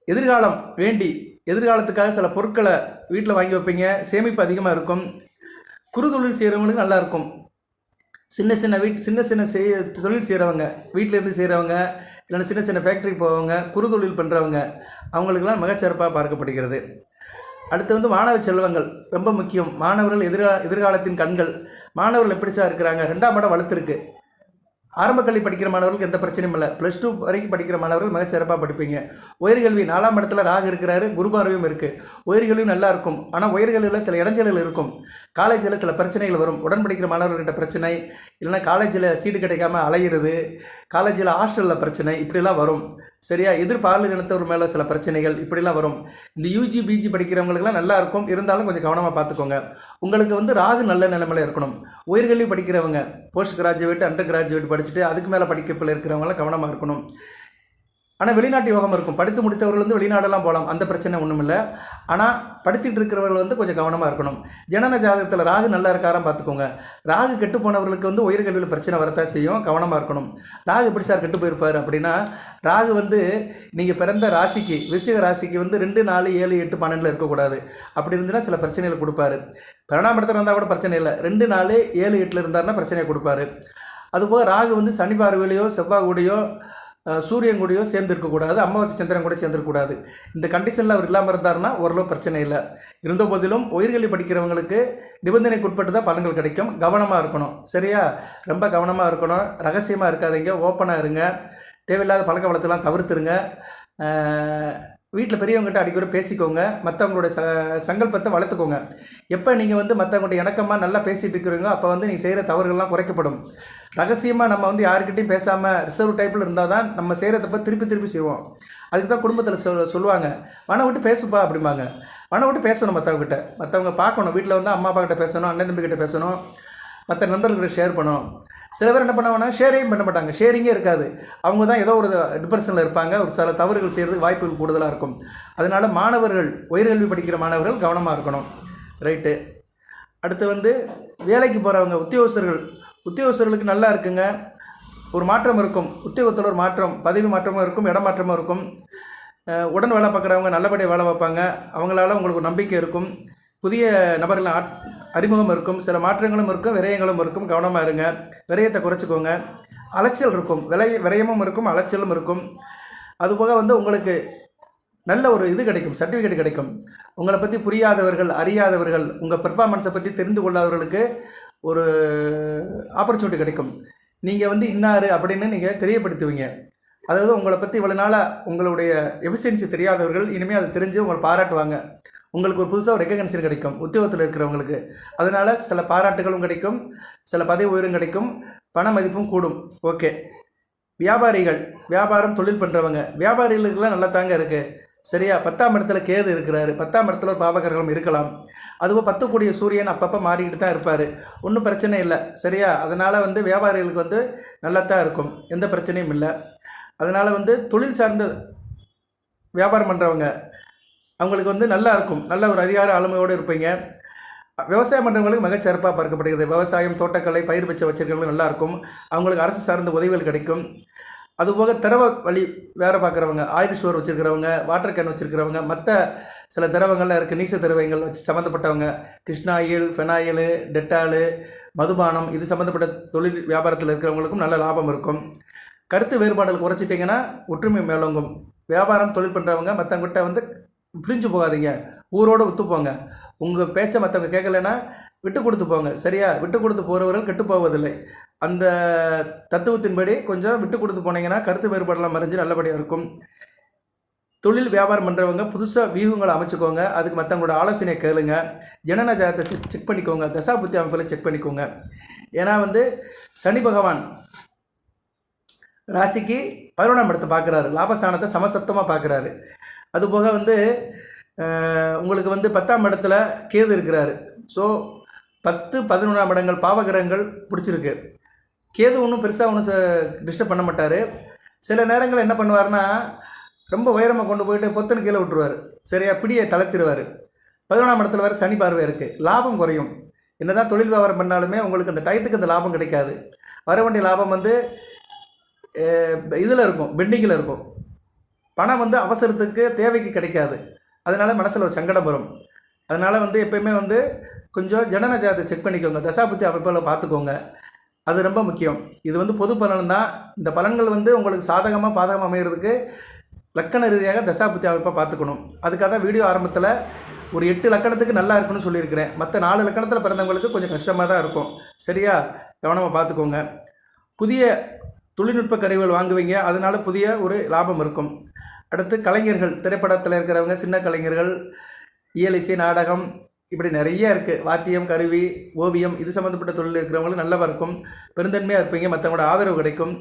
எதிர்காலம் வேண்டி எதிர்காலத்துக்காக சில பொருட்களை வீட்டில் வாங்கி வைப்பீங்க. சேமிப்பு அதிகமாக இருக்கும். குறு தொழில் செய்கிறவங்களுக்கு நல்லாயிருக்கும் சின்ன சின்ன வீட் சின்ன சின்ன செய் தொழில் செய்கிறவங்க வீட்டிலேருந்து செய்கிறவங்க இல்லைன்னா சின்ன சின்ன ஃபேக்ட்ரி போவங்க குறுதொழில் பண்ணுறவங்க அவங்களுக்கெல்லாம் மிகச்சிறப்பாக பார்க்கப்படுகிறது. அடுத்து வந்து மாணவ செல்வங்கள் ரொம்ப முக்கியம். மாணவர்கள் எதிர்கா எதிர்காலத்தின் கண்கள். மாணவர்கள் எப்படி சார் இருக்கிறாங்க? ரெண்டாம் இடம் வளர்த்துருக்கு ஆரம்ப கல்வி படிக்கிற மாணவர்களுக்கு எந்த பிரச்சனையும் இல்லை. ப்ளஸ் டூ வரைக்கும் படிக்கிற மாணவர்கள் மிக சிறப்பாக படிப்பீங்க. உயர்கல்வி நாலாம் இடத்துல ராக இருக்கிறாரு குரு பார்வையும் இருக்குது உயர்கல்வியும் நல்லா இருக்கும். ஆனால் உயர்கல்வியில் சில இடைஞ்சல்கள் இருக்கும். காலேஜில் சில பிரச்சனைகள் வரும். உடன் படிக்கிற மாணவர்கிட்ட பிரச்சனை இல்லைன்னா காலேஜில் சீட்டு கிடைக்காம அலையிறது காலேஜில் ஹாஸ்டலில் பிரச்சனை இப்படிலாம் வரும். சரியா? எதிர்பாலினத்தவர் மேலே சில பிரச்சனைகள் இப்படிலாம் வரும். இந்த யூஜி பிஜி படிக்கிறவங்களுக்குலாம் நல்லா இருக்கும். இருந்தாலும் கொஞ்சம் கவனமாக பார்த்துக்கோங்க. உங்களுக்கு வந்து ராகு நல்ல நிலைமையில இருக்கணும். உயர்கல்வி படிக்கிறவங்க போஸ்ட் கிராஜுவேட் அண்டர் கிராஜுவேட் படிச்சுட்டு அதுக்கு மேலே படிக்கப்பில் இருக்கிறவங்களாம் கவனமாக இருக்கணும். ஆனால் வெளிநாட்டு யோகம் இருக்கும். படித்து முடித்தவர்கள் வந்து வெளிநாடெல்லாம் போகலாம். அந்த பிரச்சனை ஒன்றும் இல்லை ஆனால் படித்துட்டு இருக்கிறவர்கள் வந்து கொஞ்சம் கவனமாக இருக்கணும். ஜனன ஜாதகத்தில் ராகு நல்லா இருக்காராம் பார்த்துக்கோங்க. ராகு கெட்டு போனவர்களுக்கு வந்து உயர்கல்வியில் பிரச்சனை வரத்தான் செய்யும். கவனமாக இருக்கணும். ராகு எப்படி சார் கெட்டு போயிருப்பார் அப்படின்னா ராகு வந்து நீங்கள் பிறந்த ராசிக்கு விருச்சிக ராசிக்கு வந்து ரெண்டு நாலு ஏழு எட்டு பன்னெண்டில் இருக்கக்கூடாது. அப்படி இருந்துன்னா சில பிரச்சனைகள் கொடுப்பாரு. பன்னெண்டாம் இடத்துல இருந்தால் கூட பிரச்சனை இல்லை. ரெண்டு நாலு ஏழு எட்டில் இருந்தாருன்னா பிரச்சனையை கொடுப்பாரு. அதுபோக ராகு வந்து சனி பார்வையிலையோ செவ்வாய் கூடையோ சூரியன் கூடயோ சேர்ந்து இருக்கக்கூடாது அமாவாசை சந்திரன் கூட சேர்ந்துருக்கக்கூடாது. இந்த கண்டிஷனில் அவர் இல்லாமல் இருந்தார்னா ஓரளவு பிரச்சனை இல்லை. இருந்த போதிலும் உயர்கல்வி படிக்கிறவங்களுக்கு நிபந்தனைக்கு உட்பட்டு தான் பலன்கள் கிடைக்கும். கவனமாக இருக்கணும். சரியா? ரொம்ப கவனமாக இருக்கணும். ரகசியமாக இருக்காதீங்க. ஓப்பனாக இருங்க. தேவையில்லாத பழக்க வளத்தெல்லாம் தவிர்த்துருங்க. வீட்டில் பெரியவங்ககிட்ட அடிக்கடி பேசிக்கோங்க. மற்றவங்களுடைய ச சங்கல்பத்தை வளர்த்துக்கோங்க. எப்போ நீங்கள் வந்து மற்றவங்கள்ட்ட இணக்கமாக நல்லா பேசிகிட்டு இருக்கிறீங்களோ அப்போ வந்து நீங்கள் செய்கிற தவறுகள்லாம் குறைக்கப்படும். ரகசியமாக நம்ம வந்து யாருக்கிட்டையும் பேசாமல் ரிசர்வ் டைப்பில் இருந்தால் தான் நம்ம செய்கிற தப்ப திருப்பி திருப்பி செய்வோம். அதுக்கு தான் குடும்பத்தில் சொல் சொல்லுவாங்க. மன விட்டு பேசுப்பா அப்படிம்பாங்க. மன விட்டு பேசணும் மற்றவங்ககிட்ட மற்றவங்க பார்க்கணும். வீட்டில் வந்து அம்மா அப்பா கிட்ட பேசணும் அண்ணன் தம்பி கிட்ட பேசணும். மற்ற நண்பர்கள்கிட்ட ஷேர் பண்ணணும். சில பேர் என்ன பண்ணுவாங்கன்னா ஷேரையும் பண்ண மாட்டாங்க. ஷேரிங்கே இருக்காது. அவங்க தான் ஏதோ ஒரு டிப்ரெஷனில் இருப்பாங்க. ஒரு சில தவறுகள் செய்கிறதுக்கு வாய்ப்புகள் கூடுதலாக இருக்கும். அதனால் மாணவர்கள் உயர்கல்வி படிக்கிற மாணவர்கள் கவனமாக இருக்கணும். ரைட்டு அடுத்து வந்து வேலைக்கு போகிறவங்க உத்தியோகஸ்தர்கள் உத்தியோகஸ்தர்களுக்கு நல்லா இருக்குங்க. ஒரு மாற்றம் இருக்கும். உத்தியோகத்தில் ஒரு மாற்றம் பதவி மாற்றமும் இருக்கும் இடமாற்றமும் இருக்கும். உடன் வேலை பார்க்குறவங்க நல்லபடியாக வேலை பார்ப்பாங்க. அவங்களால உங்களுக்கு ஒரு நம்பிக்கை இருக்கும். புதிய நபர்கள் ஆட் அறிமுகம் இருக்கும். சில மாற்றங்களும் இருக்கும் விரயங்களும் இருக்கும். கவனமாக இருங்க. விரயத்தை குறைச்சிக்கோங்க. அலைச்சல் இருக்கும். விலை விரயமும் இருக்கும் அலைச்சலும் இருக்கும். அதுபோக வந்து உங்களுக்கு நல்ல ஒரு இது கிடைக்கும். சர்டிஃபிகேட் கிடைக்கும். உங்களை பற்றி புரியாதவர்கள் அறியாதவர்கள் உங்கள் பெர்ஃபார்மன்ஸை பற்றி தெரிந்து கொள்ளாதவர்களுக்கு ஒரு ஆப்பர்ச்சுனிட்டி கிடைக்கும். நீங்கள் வந்து இன்னார் அப்படின்னு நீங்கள் தெரியப்படுத்துவீங்க. அதாவது உங்களை பற்றி இவ்வளோ நாளாக உங்களுடைய எஃபிஷியன்சி தெரியாதவர்கள் இனிமேல் அதை தெரிஞ்சு உங்களை பாராட்டுவாங்க. உங்களுக்கு ஒரு புதுசாக ஒரு ரெக்கக்னேஷன் கிடைக்கும் உத்தியோகத்தில் இருக்கிறவங்களுக்கு. அதனால் சில பாராட்டுகளும் கிடைக்கும் சில பதவி உயரும் கிடைக்கும் பண மதிப்பும் கூடும். ஓகே வியாபாரிகள் வியாபாரம் தொழில் பண்ணுறவங்க வியாபாரிகளுக்கெல்லாம் நல்லா தாங்க இருக்குது சரியா? பத்தாம் இடத்துல கேது இருக்கிறாரு. பத்தாம் இடத்துல ஒரு பாவகர்களும் இருக்கலாம். அதுவும் பத்தக்கூடிய சூரியன் அப்பப்போ மாறிக்கிட்டு தான் இருப்பார். ஒன்றும் பிரச்சனை இல்லை. சரியா? அதனால் வந்து வியாபாரிகளுக்கு வந்து நல்லா தான் இருக்கும். எந்த பிரச்சனையும் இல்லை. அதனால் வந்து தொழில் சார்ந்த வியாபாரம் பண்ணுறவங்க அவங்களுக்கு வந்து நல்லா இருக்கும். நல்ல ஒரு அதிகார ஆளுமையோடு இருப்பீங்க. விவசாயம் பண்ணுறவங்களுக்கு மிகச்சிறப்பாக பார்க்கப்படுகிறது. விவசாயம் தோட்டக்கலை பயிர் பச்சை வச்சிருக்கிறவங்களுக்கு நல்லா இருக்கும். அவங்களுக்கு அரசு சார்ந்த உதவிகள் கிடைக்கும். அதுபோக திரவ வழி வேலை பார்க்குறவங்க ஆயில் ஸ்டோர் வச்சுருக்கிறவங்க வாட்டர் கேன் வச்சுருக்கிறவங்க மற்ற சில திரவங்கள்லாம் இருக்குது நீச திரவங்கள் வச்சு சம்மந்தப்பட்டவங்க கிருஷ்ணாயில் ஃபெனாயில் டெட்டாலு மதுபானம் இது சம்மந்தப்பட்ட தொழில் வியாபாரத்தில் இருக்கிறவங்களுக்கும் நல்ல லாபம் இருக்கும். கருத்து வேறுபாடுகள் குறைச்சிட்டிங்கன்னா ஒற்றுமை மேலோங்கும். வியாபாரம் தொழில் பண்ணுறவங்க மற்றவங்ககிட்ட வந்து பிரிஞ்சு போகாதீங்க. ஊரோடு ஒத்து போங்க உங்கள் பேச்சை மற்றவங்க கேட்கலன்னா விட்டு கொடுத்து போங்க. சரியா? விட்டு கொடுத்து போகிறவர்கள் கெட்டு போவதில்லை அந்த தத்துவத்தின்படி கொஞ்சம் விட்டு கொடுத்து போனீங்கன்னா கருத்து வேறுபாடெல்லாம் மறைஞ்சு நல்லபடியாக இருக்கும். தொழில் வியாபாரம் பண்ணுறவங்க புதுசாக வியூகங்களை அமைச்சுக்கோங்க. அதுக்கு மற்றவங்களோட ஆலோசனையை கேளுங்க. ஜனன ஜாதத்தை செக் பண்ணிக்கோங்க. தசாபுத்தி அமைப்புகளை செக் பண்ணிக்கோங்க. ஏன்னா வந்து சனி பகவான் ராசிக்கு பதினொன்றாம் இடத்தை பார்க்குறாரு. லாபஸ்தானத்தை சமசத்தமாக பார்க்குறாரு. அதுபோக வந்து உங்களுக்கு வந்து பத்தாம் இடத்துல கேது இருக்கிறாரு. ஸோ பத்து பதினொன்றாம் இடங்கள் பாவகிரகங்கள் பிடிச்சிருக்கு. கேது ஒன்றும் பெருசாக ஒன்றும் டிஸ்டர்ப் பண்ண மாட்டார். சில நேரங்கள் என்ன பண்ணுவார்னா ரொம்ப உயரமாக கொண்டு போயிட்டு பொத்தனு கீழே விட்டுருவார். சரியா பிடியை தளர்த்திடுவார். பதினொன்றாம் இடத்துல வேறு சனி பார்வை இருக்குது லாபம் குறையும். என்ன தான் தொழில் வியாபாரம் பண்ணாலுமே உங்களுக்கு அந்த டயத்துக்கு அந்த லாபம் கிடைக்காது. வர வேண்டிய லாபம் வந்து இதில் இருக்கும் பெண்டிங்கில் இருக்கும். பணம் வந்து அவசரத்துக்கு தேவைக்கு கிடைக்காது. அதனால் மனசில் ஒரு சங்கடம் வரும். அதனால் வந்து எப்பயுமே வந்து கொஞ்சம் ஜனன ஜாதத்தை செக் பண்ணிக்கோங்க. தசாபுத்தி அமைப்பில் பார்த்துக்கோங்க. அது ரொம்ப முக்கியம். இது வந்து பொது பலன் தான். இந்த பலன்கள் வந்து உங்களுக்கு சாதகமாக பாதகமாக அமைகிறதுக்கு லக்கண ரீதியாக தசாபுத்தி அமைப்பாக பார்த்துக்கணும். அதுக்காக தான் வீடியோ ஆரம்பத்தில் ஒரு எட்டு லக்கணத்துக்கு நல்லா இருக்குன்னு சொல்லியிருக்கிறேன். மற்ற நாலு லக்கணத்தில் பிறந்தவங்களுக்கு கொஞ்சம் கஷ்டமாக தான் இருக்கும். சரியா? கவனமாக பார்த்துக்கோங்க. புதிய தொழில்நுட்ப கருவிகள் வாங்குவீங்க. அதனால் புதிய ஒரு லாபம் இருக்கும். அடுத்து கலைஞர்கள் திரைப்படத்தில் இருக்கிறவங்க சின்ன கலைஞர்கள் இயல் இசை நாடகம் இப்படி நிறைய இருக்குது வாத்தியம் கருவி ஓவியம் இது சம்மந்தப்பட்ட தொழில் இருக்கிறவங்களுக்கு நல்லவா இருக்கும். பெருந்தன்மையாக இருப்பீங்க மற்றவங்களோட ஆதரவு கிடைக்கும்.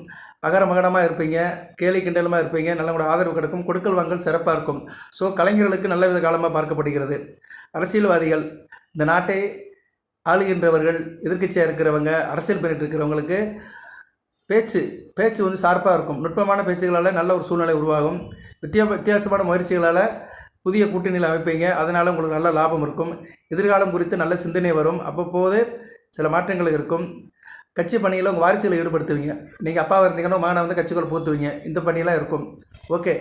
அகர மகனமாக இருப்பீங்க கேலி கிண்டலுமாக இருப்பீங்க நல்லவங்களோட ஆதரவு கிடைக்கும். கொடுக்கல் வாங்கல் சிறப்பாக இருக்கும். ஸோ கலைஞர்களுக்கு நல்ல வித காலமாக பார்க்கப்படுகிறது. அரசியல்வாதிகள் இந்த நாட்டை ஆளுகின்றவர்கள் எதிர்க்கட்சியாக இருக்கிறவங்க அரசியல் பண்ணிட்டு இருக்கிறவங்களுக்கு பேச்சு பேச்சு வந்து சார்பாக இருக்கும். நுட்பமான பேச்சுகளால் நல்ல ஒரு சூழ்நிலை உருவாகும். வித்தியா வித்தியாசமான முயற்சிகளால் புதிய கூட்டணியில் அமைப்பீங்க. அதனால் உங்களுக்கு நல்ல லாபம் இருக்கும். எதிர்காலம் குறித்து நல்ல சிந்தனை வரும். அப்பப்போது சில மாற்றங்கள் இருக்கும். கட்சி பணியில் உங்கள் வாரிசுகளை ஈடுபடுத்துவீங்க. நீங்கள் அப்பாவாக இருந்தீங்கன்னா மகனை வந்து கட்சிக்குள்ள பூத்துவீங்க. இந்த பணியெல்லாம் இருக்கும். ஓகே.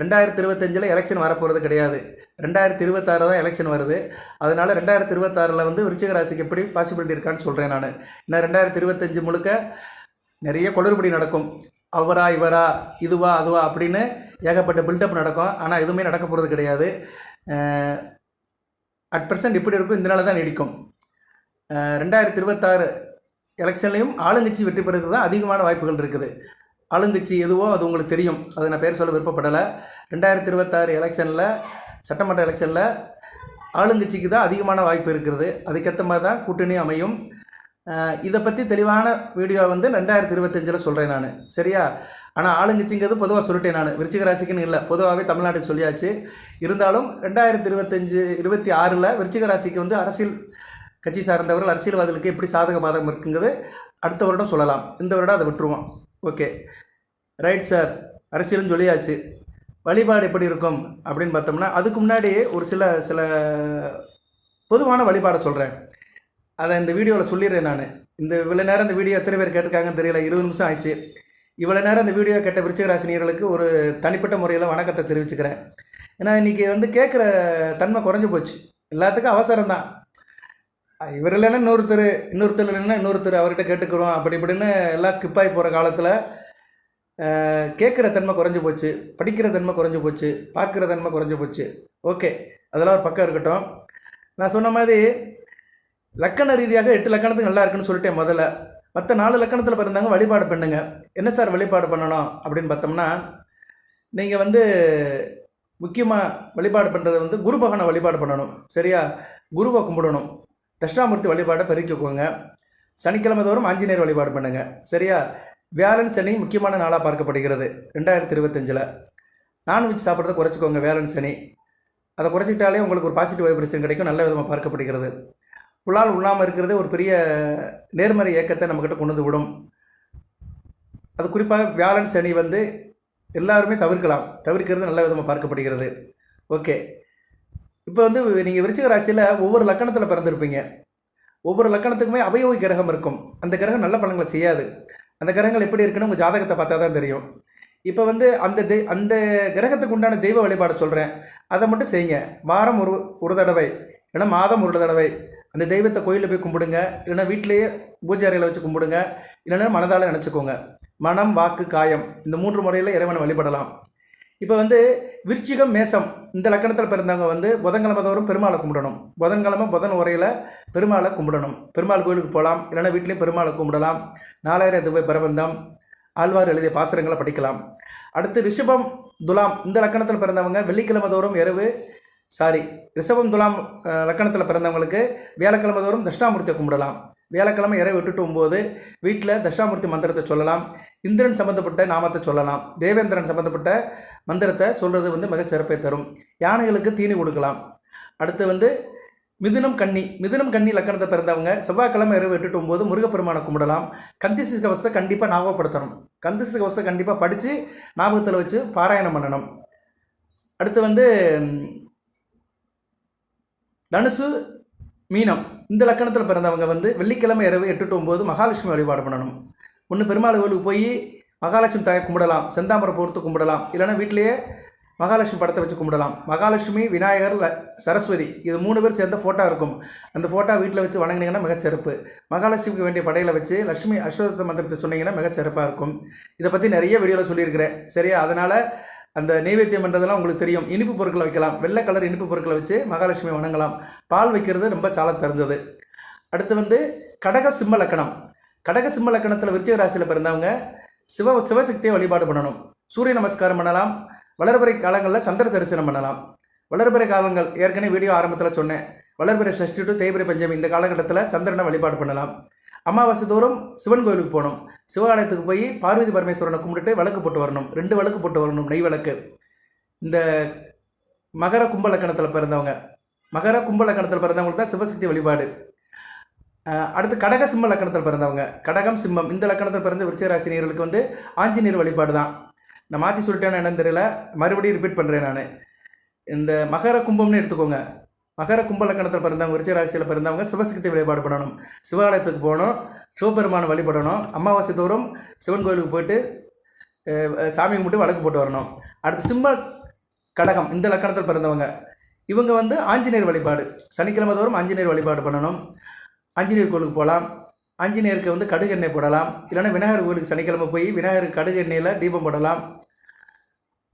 ரெண்டாயிரத்தி இருபத்தஞ்சில் எலெக்ஷன் வரப்போகிறது கிடையாது. ரெண்டாயிரத்தி இருபத்தாறு தான் எலெக்ஷன் வருது. அதனால் ரெண்டாயிரத்தி இருபத்தாறில் வந்து விருச்சிக ராசிக்கு எப்படி பாசிபிலிட்டி இருக்கான்னு சொல்கிறேன் நான். இன்னும் ரெண்டாயிரத்தி இருபத்தஞ்சு முழுக்க நிறைய குளறுபடி நடக்கும். அவரா இவரா இதுவா அதுவா அப்படின்னு ஏகப்பட்ட பில்டப் நடக்கும். ஆனால் எதுவுமே நடக்க போகிறது கிடையாது. அட் ப்ரெசன்ட் இப்படி இருக்கும் இதனால தான் நீடிக்கும். ரெண்டாயிரத்தி இருபத்தாறு எலெக்ஷன்லேயும் ஆளுங்கட்சி வெற்றி பெறுறது தான் அதிகமான வாய்ப்புகள் இருக்குது. ஆளுங்கட்சி எதுவோ அது உங்களுக்கு தெரியும். அதை நான் பேர் சொல்ல விருப்பப்படலை. ரெண்டாயிரத்தி இருபத்தாறு எலெக்ஷனில் சட்டமன்ற எலெக்ஷனில் ஆளுங்கட்சிக்கு தான் அதிகமான வாய்ப்பு இருக்கிறது அதுக்கேற்ற மாதிரி தான் கூட்டணி அமையும். இதை பற்றி தெளிவான வீடியோ வந்து ரெண்டாயிரத்தி இருபத்தஞ்சில் சொல்கிறேன் நான். சரியா? ஆனால் ஆளுங்கட்சிங்கிறது பொதுவாக சொல்லிட்டேன் நான். விருச்சிக ராசிக்குன்னு இல்லை. பொதுவாகவே தமிழ்நாட்டுக்கு சொல்லியாச்சு. இருந்தாலும் ரெண்டாயிரத்தி இருபத்தஞ்சு இருபத்தி ஆறில் விருச்சிக ராசிக்கு வந்து அரசியல் கட்சி சார்ந்தவர்கள் அரசியல்வாதிகளுக்கு எப்படி சாதக பாதகம் இருக்குங்கிறது அடுத்த வருடம் சொல்லலாம். இந்த வருடம் அதை விட்டுருவோம். ஓகே. ரைட் சார் அரசியலும் சொல்லியாச்சு. வழிபாடு எப்படி இருக்கும் அப்படின்னு பார்த்தோம்னா அதுக்கு முன்னாடி ஒரு சில சில பொதுவான வழிபாடை சொல்கிறேன் அதை இந்த வீடியோவில் சொல்லிடுறேன் நான். இந்த இவ்வளோ நேரம் இந்த வீடியோ எத்தனை பேர் கேட்டிருக்காங்கன்னு தெரியல. இருபது நிமிஷம் ஆயிடுச்சு. இவ்வளோ நேரம் இந்த வீடியோ கேட்ட விருச்சிகராசினியர்களுக்கு ஒரு தனிப்பட்ட முறையில் வணக்கத்தை தெரிவிச்சுக்கிறேன். ஏன்னா இன்றைக்கி வந்து கேட்குற தன்மை குறைஞ்சி போச்சு. எல்லாத்துக்கும் அவசரம் தான். இவர் இல்லைன்னா இன்னொருத்தர் இன்னொருத்தர் இல்லைன்னா இன்னொருத்தர் அவர்கிட்ட கேட்டுக்கிறோம். அப்படி இப்படின்னு எல்லாம் ஸ்கிப் ஆகி போகிற காலத்தில் கேட்குற தன்மை குறைஞ்சி போச்சு. படிக்கிற தன்மை குறைஞ்சு போச்சு. பார்க்குற தன்மை குறைஞ்சி போச்சு. ஓகே. அதெல்லாம் ஒரு பக்கம் இருக்கட்டும். நான் சொன்ன மாதிரி லக்கண ரீதியாக எட்டு லக்கணத்துக்கு நல்லா இருக்குன்னு சொல்லிட்டேன் முதல்ல. மற்ற நாலு லக்கணத்தில் பிறந்தாங்க வழிபாடு பண்ணுங்க. என்ன சார் வழிபாடு பண்ணணும் அப்படின்னு பார்த்தோம்னா நீங்கள் வந்து முக்கியமாக வழிபாடு பண்ணுறது வந்து குரு பகவானை வழிபாடு பண்ணணும். சரியா? குருவை கும்பிடணும். தட்சிணாமூர்த்தி வழிபாடை பெருக்கிக்கோங்க. சனிக்கிழமை தோறும் ஆஞ்சநேயர் வழிபாடு பண்ணுங்க. சரியா? வியாழன் சனி முக்கியமான நாளாக பார்க்கப்படுகிறது. ரெண்டாயிரத்தி இருபத்தஞ்சில். நான்வெஜ் சாப்பிட்றத குறைச்சிக்கோங்க. வியாழன் சனி. அதை குறைச்சிக்கிட்டாலே உங்களுக்கு ஒரு பாசிட்டிவ் வைப்ரேஷன் கிடைக்கும். நல்ல விதமாக பார்க்கப்படுகிறது. புலால் உண்ணாமல் இருக்கிறது ஒரு பெரிய நேர்மறை இயக்கத்தை நம்மக்கிட்ட கொண்டு வந்து விடும். அது குறிப்பாக வியாழன் சனி வந்து எல்லாருமே தவிர்க்கலாம். தவிர்க்கிறது நல்ல விதமாக பார்க்கப்படுகிறது. ஓகே. இப்போ வந்து நீங்கள் விருச்சிக ராசியில் ஒவ்வொரு லக்கணத்தில் பிறந்திருப்பீங்க. ஒவ்வொரு லக்கணத்துக்குமே அவயோகி கிரகம் இருக்கும். அந்த கிரகம் நல்ல பலன்களை செய்யாது. அந்த கிரகங்கள் எப்படி இருக்குன்னு உங்கள் ஜாதகத்தை பார்த்தா தான் தெரியும். இப்போ வந்து அந்த தெ அந்த கிரகத்துக்கு உண்டான தெய்வ வழிபாடு சொல்கிறேன் அதை மட்டும் செய்யுங்க. வாரம் ஒரு ஒரு தடவை. ஏன்னா மாதம் ஒரு தடவை. அந்த தெய்வத்தை கோயிலில் போய் கும்பிடுங்க. இல்லைன்னா வீட்டிலேயே பூஜை அறையில் வச்சு கும்பிடுங்க. இல்லைன்னா மனதால் நினச்சிக்கோங்க. மனம் வாக்கு காயம் இந்த மூன்று முறையில் இறைவனை வழிபடலாம். இப்போ வந்து விருச்சிகம் மேசம் இந்த லக்கணத்தில் பிறந்தவங்க வந்து புதன்கிழமை தோறும் பெருமாளை கும்பிடணும். புதன்கிழமை புதன் உரையில் பெருமாளை கும்பிடணும். பெருமாள் கோயிலுக்கு போகலாம் இல்லைன்னா வீட்லேயும் பெருமாளை கும்பிடலாம். நாலாயிரம் துபை பிரபந்தம். ஆழ்வார் எழுதிய பாசுரங்களை படிக்கலாம். அடுத்து ரிஷபம் துலாம் இந்த லக்கணத்தில் பிறந்தவங்க வெள்ளிக்கிழமை தோறும் இரவு சாரி ரிஷபம் துலாம் லக்கணத்தில் பிறந்தவங்களுக்கு வியாழக்கிழமை தோறும் தஷ்டாமூர்த்தியை கும்பிடலாம். வியாழக்கிழமை இரவு விட்டுட்டு டு வீட்டில் தஷ்டாமூர்த்தி மந்திரத்தை சொல்லலாம். இந்திரன் சம்மந்தப்பட்ட நாமத்தை சொல்லலாம். தேவேந்திரன் சம்மந்தப்பட்ட மந்திரத்தை சொல்கிறது வந்து மிகச்சிறப்பை தரும். யானைகளுக்கு தீனி கொடுக்கலாம். அடுத்து வந்து மிதுனம் கன்னி. மிதுனம் கன்னி லக்கணத்தை பிறந்தவங்க செவ்வாய்க்கிழமை இரவு எட்டு போது முருகப்பெருமானை கும்பிடலாம். கந்திசி கவசத்தை கண்டிப்பாக ஞாபகப்படுத்தணும். கந்திசி கவசத்தை கண்டிப்பாக படித்து ஞாபகத்தில் வச்சு பாராயணம் பண்ணணும். அடுத்து வந்து தனுசு மீனம். இந்த லக்கணத்தில் பிறந்தவங்க வந்து வெள்ளிக்கிழமை இரவு எட்டு டு ஒம்பது மகாலட்சுமி வழிபாடு பண்ணணும். ஒன்று பெருமாள் கோவிலுக்கு போய் மகாலட்சுமி தாயை கும்பிடலாம் செந்தாமரை பொறுத்து கும்பிடலாம் இல்லைன்னா வீட்டிலேயே மகாலட்சுமி படத்தை வச்சு கும்பிடலாம். மகாலட்சுமி விநாயகர் சரஸ்வதி இது மூணு பேர் சேர்ந்த ஃபோட்டோ இருக்கும். அந்த ஃபோட்டோ வீட்டில் வச்சு வணங்குனீங்கன்னா மிகச்சிறப்பு மகாலட்சுமிக்கு வேண்டிய படையில வச்சு லட்சுமி அஸ்வரத்த மந்திரத்தை சொன்னீங்கன்னா மிகச்சிறப்பாக இருக்கும். இதை பற்றி நிறைய வீடியோவில் சொல்லியிருக்கிறேன். சரியா? அதனால் அந்த நெய்வேத்தியம் பண்ணுறதெல்லாம் உங்களுக்கு தெரியும். இனிப்பு பொருட்களை வைக்கலாம். வெள்ளை கலர் இனிப்பு பொருட்களை வச்சு மகாலட்சுமி வணங்கலாம். பால் வைக்கிறது ரொம்ப சால தருந்தது. அடுத்து வந்து கடக சிம்ம லக்கணம். கடக சிம்ம லக்கணத்தில் விருச்சிக ராசியில் பிறந்தவங்க சிவ சிவசக்தியை வழிபாடு பண்ணணும். சூரிய நமஸ்காரம் பண்ணலாம். வளர்பிறை காலங்களில் சந்திர தரிசனம் பண்ணலாம். வளர்பிறை காலங்கள் ஏற்கனவே வீடியோ ஆரம்பத்தில் சொன்னேன். வளர்பிறை சஷ்டி டு தேய்பிரை பஞ்சமி இந்த காலகட்டத்தில் சந்திரனை வழிபாடு பண்ணலாம். அமாவாசை தோறும் சிவன் கோயிலுக்கு போகணும். சிவாலயத்துக்கு போய் பார்வதி பரமேஸ்வரனை கும்பிட்டுட்டு விளக்கு போட்டு வரணும். ரெண்டு விளக்கு போட்டு வரணும் நெய் விளக்கு. இந்த மகர கும்பலக்கணத்தில் பிறந்தவங்க. மகர கும்பலக்கணத்தில் பிறந்தவங்களுக்கு தான் சிவசக்தி வழிபாடு. அடுத்து கடக சிம்ம லக்கணத்தில் பிறந்தவங்க. கடகம் சிம்மம் இந்த லக்கணத்தில் பிறந்த விருச்சராசினியர்களுக்கு வந்து ஆஞ்சநேயர் வழிபாடு தான். நான் மாற்றி சொல்லிட்டேன்னு என்னன்னு தெரியல. மறுபடியும் ரிப்பீட் பண்ணுறேன் நான். இந்த மகர கும்பம்னு எடுத்துக்கோங்க. மகர கும்பலக்கணத்தில் பிறந்தவங்க விருச்சராசியில் பிறந்தவங்க சிவசக்தி வழிபாடு பண்ணணும். சிவாலயத்துக்கு போகணும் சிவபெருமானை வழிபடணும். அமாவாசை தோறும் சிவன் கோயிலுக்கு போயிட்டு சாமி கும்பிட்டு வழக்கு போட்டு வரணும். அடுத்து சிம்ம கடகம் இந்த லக்கணத்தில் பிறந்தவங்க. இவங்க வந்து ஆஞ்சநேயர் வழிபாடு. சனிக்கிழமை தோறும் ஆஞ்சநேயர் வழிபாடு பண்ணணும். ஆஞ்சநேயர் கோயிலுக்கு போகலாம். ஆஞ்சநேயருக்கு வந்து கடுகு எண்ணெய் போடலாம். இல்லைன்னா விநாயகர் கோயிலுக்கு சனிக்கிழமை போய் விநாயகருக்கு கடுகு எண்ணெயில் தீபம் போடலாம்.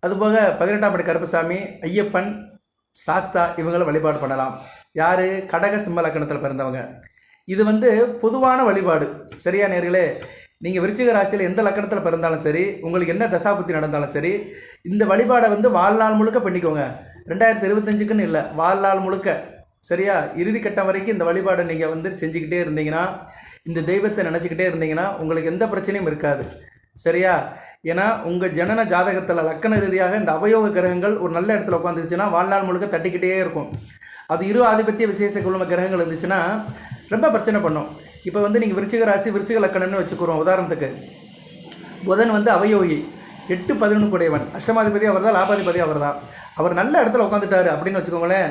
அதுபோக பதினெட்டாம் படி கருப்பசாமி ஐயப்பன் சாஸ்தா இவங்களை வழிபாடு பண்ணலாம். யார்? கடக சிம்ம லக்கணத்தில் பிறந்தவங்க. இது வந்து பொதுவான வழிபாடு. சரியா நேர்களே? நீங்கள் விருச்சிக ராசியில் எந்த லக்கணத்தில் பிறந்தாலும் சரி உங்களுக்கு என்ன தசாபுத்தி நடந்தாலும் சரி இந்த வழிபாடை வந்து வாழ்நாள் முழுக்க பண்ணிக்கோங்க. ரெண்டாயிரத்தி இருபத்தஞ்சுக்குன்னு இல்லை வாழ்நாள் முழுக்க. சரியா? இறுதிக்கட்டம் வரைக்கும் இந்த வழிபாடை நீங்கள் வந்து செஞ்சுக்கிட்டே இருந்தீங்கன்னா இந்த தெய்வத்தை நினச்சிக்கிட்டே இருந்தீங்கன்னா உங்களுக்கு எந்த பிரச்சனையும் இருக்காது. சரியா? ஏன்னா உங்கள் ஜனன ஜாதகத்தில் லக்கண ரீதியாக இந்த அவயோக கிரகங்கள் ஒரு நல்ல இடத்துல உட்காந்துருச்சுன்னா வாழ்நாள் முழுக்க தட்டிக்கிட்டே இருக்கும். அது இரு ஆதிபத்திய விசேஷ குழும கிரகங்கள் இருந்துச்சுன்னா ரொம்ப பிரச்சனை பண்ணும். இப்போ வந்து நீங்கள் விருச்சிக ராசி விருச்சிக லக்கணம்னு வச்சுக்கிறோம் உதாரணத்துக்கு. புதன் வந்து அவயோகி. எட்டு பதினொன்று கூடையவன் அஷ்டமாதிபதி அவர் தான் லாபாதிபதி அவர் தான் அவர் நல்ல இடத்துல உட்காந்துட்டாரு அப்படின்னு வச்சுக்கோங்களேன்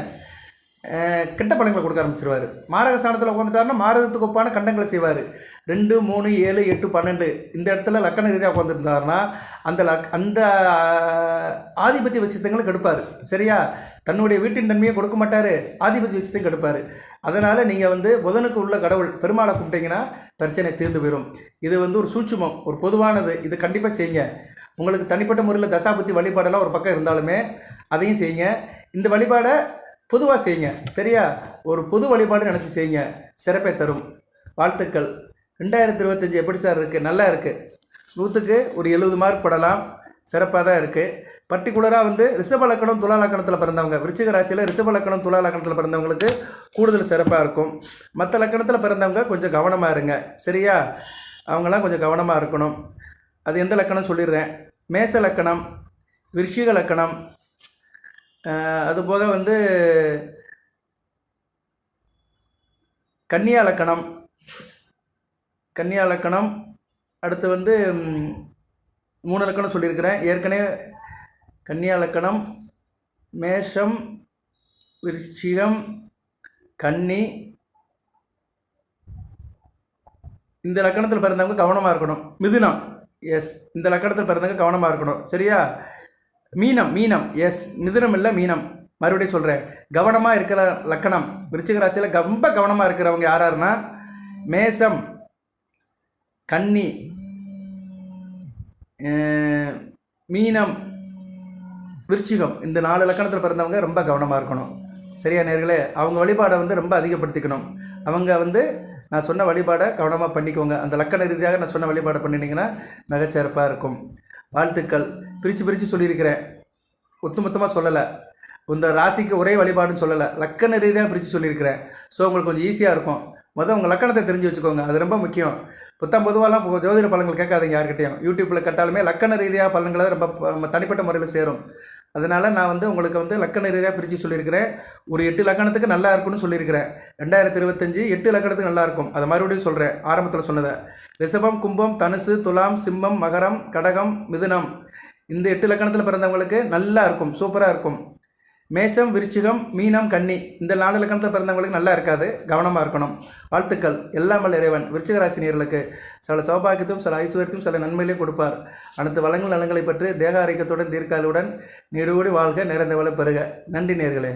கெட்ட பழங்களை கொடுக்க ஆரம்பிச்சிருவார். மாரக ஸ்தானத்தில் உட்காந்துட்டாருன்னா மாரகத்துக்கு ஒப்பான கண்டங்களை செய்வார். ரெண்டு மூணு ஏழு எட்டு பன்னெண்டு. இந்த இடத்துல லக்கண ரீதியாக உட்காந்துருந்தாருன்னா அந்த லக் அந்த ஆதிபத்திய விஷயத்தங்களை கெடுப்பார். சரியா? தன்னுடைய வீட்டின் தன்மையை கொடுக்க மாட்டார். ஆதிபத்திய விஷயத்தையும் கெடுப்பார். அதனால் நீங்கள் வந்து புதனுக்கு உள்ள கடவுள் பெருமாளை கும்பிட்டீங்கன்னா பிரச்சனை தீர்ந்து போயிடும் இது வந்து ஒரு சூட்சுமம் ஒரு பொதுவானது. இது கண்டிப்பாக செய்யுங்க. உங்களுக்கு தனிப்பட்ட முறையில் தசாபுத்தி வழிபாடெல்லாம் ஒரு பக்கம் இருந்தாலுமே அதையும் செய்யுங்க. இந்த வழிபாடை பொதுவாக செய்யுங்க. சரியா? ஒரு பொது வழிபாடு நினச்சி செய்யுங்க. சிறப்பை தரும். வாழ்த்துக்கள். ரெண்டாயிரத்தி இருபத்தஞ்சி எப்படி சார் இருக்குது நல்லா இருக்குது நூற்றுக்கு ஒரு எழுபது மார்க் படலாம். சிறப்பாக தான் இருக்குது பர்டிகுலராக வந்து ரிஷப லக்கணம் துலா லக்கணத்தில் பிறந்தவங்க விருச்சிக ராசியில் ரிஷப லக்கணம் துலா லக்கணத்தில் பிறந்தவங்களுக்கு கூடுதல் சிறப்பாக இருக்கும். மற்ற லக்கணத்தில் பிறந்தவங்க கொஞ்சம் கவனமாக இருங்க. சரியா? அவங்களாம் கொஞ்சம் கவனமாக இருக்கணும். அது எந்த லக்கணம் சொல்லிடுறேன். மேச லக்கணம் விருஷிக லக்கணம் அதுபோக வந்து கன்னியா லக்கணம் கன்னியா லக்கணம் அடுத்து வந்து மூணு லக்கணம் சொல்லியிருக்கிறேன். ஏற்கனவே கன்னியா லக்கணம் மேஷம் விருச்சிகம் கன்னி. இந்த லக்கணத்தில் பிறந்தவங்க கவனமாக இருக்கணும். மிதுனம் எஸ் இந்த லக்கணத்தில் பிறந்தவங்க கவனமாக இருக்கணும். சரியா? மீனம் மீனம் எஸ் மிதுனம் இல்லை மீனம். மறுபடியும் சொல்கிறேன் கவனமாக இருக்கிற லக்கணம் விருச்சிக ராசியில் ரொம்ப கவனமாக இருக்கிறவங்க யார் யாருன்னா மேசம் கன்னி மீனம் விருச்சிகம் இந்த நாலு லக்கணத்தில் பிறந்தவங்க ரொம்ப கவனமாக இருக்கணும். சரியா நேர்களே? அவங்க வழிபாடை வந்து ரொம்ப அதிகப்படுத்திக்கணும். அவங்க வந்து நான் சொன்ன வழிபாடை கவனமாக பண்ணிக்கோங்க. அந்த லக்கண ரீதியாக நான் சொன்ன வழிபாடை பண்ணிட்டீங்கன்னா மிகச்சிறப்பாக இருக்கும். வாழ்த்துக்கள். பிரித்து பிரித்து சொல்லியிருக்கிறேன். ஒட்டுமொத்தமாக சொல்லலை. இந்த ராசிக்கு ஒரே வழிபாடுன்னு சொல்லலை. லக்கண ரீதியாக பிரித்து சொல்லியிருக்கிறேன். ஸோ உங்களுக்கு கொஞ்சம் ஈஸியாக இருக்கும். முதல் உங்கள் லக்கணத்தை தெரிஞ்சு வச்சுக்கோங்க. அது ரொம்ப முக்கியம். புத்தம் பொதுவாகலாம் ஜோதிட பலன்கள் கேட்காதீங்க யார்கிட்டையும். யூடியூப்பில் கேட்டாலுமே லக்கண ரீதியாக பலன்களை ரொம்ப ரொம்ப தனிப்பட்ட முறையில் சேரும். அதனால் நான் வந்து உங்களுக்கு வந்து லக்கண ரீதியாக பிரித்து சொல்லியிருக்கிறேன். ஒரு எட்டு லக்கணத்துக்கு நல்லா இருக்கும்னு சொல்லியிருக்கிறேன். ரெண்டாயிரத்தி இருபத்தஞ்சி எட்டு லக்கணத்துக்கு நல்லா இருக்கும். அதை மறுபடியும் சொல்கிறேன் ஆரம்பத்தில் சொன்னதை. ரிஷபம் கும்பம் தனுசு துலாம் சிம்மம் மகரம் கடகம் மிதுனம். இந்த எட்டு லக்கணத்தில் பிறந்தவங்களுக்கு நல்லா இருக்கும் சூப்பராக இருக்கும். மேஷம் விருச்சிகம் மீனம் கன்னி. இந்த நாலு லக்கணத்தில் பிறந்தவங்களுக்கு நல்லா இருக்காது. கவனமாக இருக்கணும். வாழ்த்துக்கள். எல்லாம் வல்ல இறைவன். விருச்சிக ராசினியர்களுக்கு சில சௌபாகியத்தையும் சில ஐஸ்வர்யத்தையும் சில நன்மையிலையும் கொடுப்பார். அனைத்து வளங்கள் நலங்களை பற்றி தேக ஆரோக்கியத்துடன் தீர்க்காலுடன் நீடுகூடி வாழ்க நிறைந்த வளம் பெறுக. நன்றி நேர்களே.